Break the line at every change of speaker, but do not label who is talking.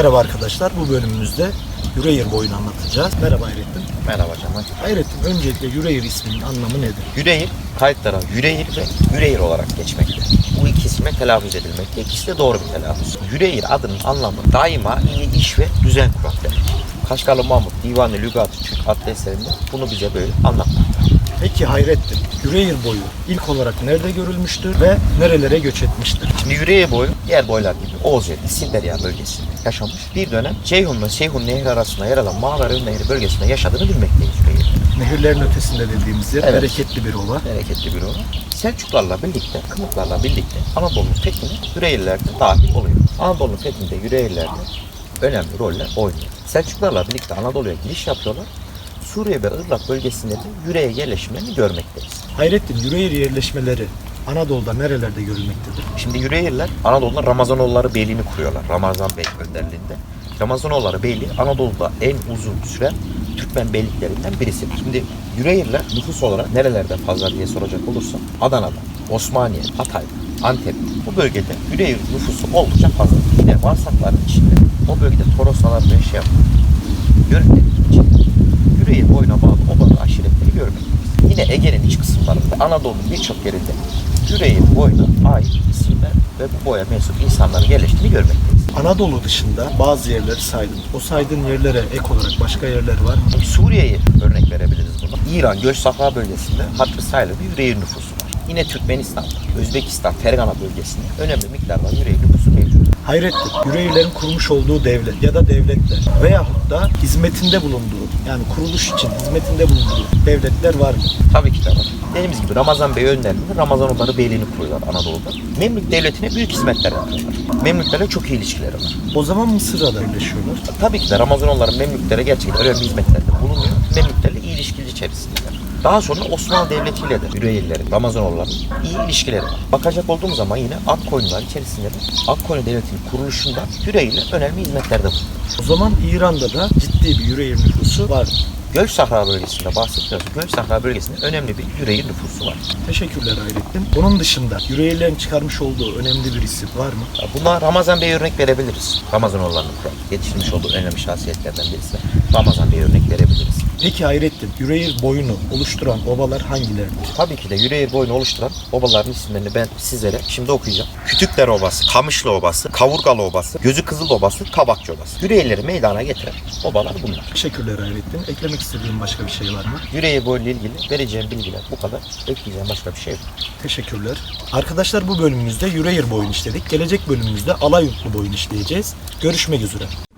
Merhaba arkadaşlar. Bu bölümümüzde Yüreğir boyunu anlatacağız. Merhaba Hayrettin.
Merhaba Cemal.
Hayrettin öncelikle Yüreğir isminin anlamı nedir?
Yüreğir kayıtlara Yüreğir ve Yüreğir olarak geçmekte. Bu iki isme telaffuz edilmekte. İkisi de doğru bir telaffuz. Yüreğir adının anlamı daima iyi iş ve düzen kurmak demek. Kaşgarlı Mahmut Divan-ı Lügat-ı Türk adlı eserinde bunu bize böyle anlatmakta.
Peki Hayrettin, Yüreğir boyu ilk olarak nerede görülmüştür ve nerelere göç etmiştir?
Şimdi Yüreğir boyu diğer boylar gibi Oğuz Yeri, Silderya bölgesinde yaşamış. Bir dönem Ceyhun ve Seyhun Nehri arasında yer alan Mağara Nehri bölgesinde yaşadığını bilmekteyiz Yüreğir.
Nehirlerin ötesinde dediğimiz yer
Evet.
bereketli bir ova.
Bereketli bir ova. Selçuklarla birlikte, Kımıklarla birlikte Anadolu'nun fethine Yüreğirler de dahil oluyor. Anadolu'nun fethinde Yüreğirler de önemli roller oynuyor. Selçuklarla birlikte Anadolu'ya giriş yapıyorlar. Suriye ve Irak bölgesinde de yüreğe yerleşimlerini görmekteyiz.
Hayrettin, Yüreğir yerleşmeleri Anadolu'da nerelerde görülmektedir?
Şimdi Yüreğirler Anadolu'da Ramazanoğulları Beyliğini kuruyorlar. Ramazan Bey önderliğinde. Ramazanoğulları Beyliği Anadolu'da en uzun süren Türkmen beyliklerinden birisi. Şimdi Yüreğirler nüfus olarak nerelerde fazla diye soracak olursa Adana'da, Osmaniye, Hatay, Antep bu bölgede Yüreğir nüfusu oldukça fazla. Yine Varsakların içinde o bölgede Toroslar ve Yörükleri içinde Yüreğir boyuna bağlı obalı aşiretleri görmekteyiz. Yine Ege'nin iç kısımlarında Anadolu'nun birçok yerinde Yüreğir boyuna ait isimler ve bu boya mensup insanların yerleştiğini görmekteyiz.
Anadolu dışında bazı yerleri saydın. O saydığın yerlere ek olarak başka yerler var mı?
Suriye'ye örnek verebiliriz buna. İran, Göç Sahra bölgesinde hatırı sayılır bir Yüreğir nüfusu var. Yine Türkmenistan, Özbekistan, Fergana bölgesinde önemli miktarda Yüreğir nüfusu mevcut.
Hayrettin, Yüreğirlerin kurmuş olduğu devlet ya da devletler veyahut da hizmetinde bulunduğu yani kuruluş için hizmetinde bulunduğu devletler var mı?
Tabii ki de var. Dediğimiz gibi Ramazan Bey önderliğinde Ramazanoğulları Beyliğini kuruyorlar Anadolu'da. Memlük Devleti'ne büyük hizmetler yapıyorlar. Memlüklerle çok iyi ilişkileri var.
O zaman Mısır'la da birleşiyorlar.
Tabii ki de Ramazanoğulları Memlüklere gerçekten önemli hizmetlerde bulunuyor. Memlüklerle iyi ilişkili içerisindeler. Daha sonra Osmanlı Devleti ile de Yüreğirlerin, Ramazanoğulların iyi ilişkileri var. Bakacak olduğum zaman yine Akkoyunlar içerisinde de Akkoyun Devleti'nin kuruluşunda Yüreğirler önemli hizmetlerde bulunuyor.
O zaman İran'da da ciddi bir Yüreğir nüfusu var.
Göç Sahra bölgesinde bahsediyoruz. Göç Sahra bölgesinde önemli bir Yüreğir nüfusu var.
Teşekkürler Hayrettin. Bunun dışında Yüreğirlerin çıkarmış olduğu önemli bir isim var mı?
Buna Ramazan Bey örnek verebiliriz. Ramazanoğullarının yetiştirmiş olduğu önemli şahsiyetlerden birisi. Ramazan Bey örnek verebiliriz.
Peki Hayrettin, Yüreğir boyunu oluşturan ovalar hangileridir?
Tabii ki de Yüreğir boyunu oluşturan obaların isimlerini ben sizlere şimdi okuyacağım. Kütükler Obası, Kamışlı Obası, Kavurgalı Obası, Gözü Kızıl Obası, Kabakçı Obası. Yüreğirleri meydana getiren obalar bunlar.
Teşekkürler Hayrettin. Eklemek istediğin başka bir şey var mı?
Yüreğir boyuyla ilgili vereceğim bilgiler bu kadar. Ekleyeceğim başka bir şey yok.
Teşekkürler. Arkadaşlar bu bölümümüzde Yüreğir boyunu işledik. Gelecek bölümümüzde Alayurtlu boyunu işleyeceğiz. Görüşmek üzere.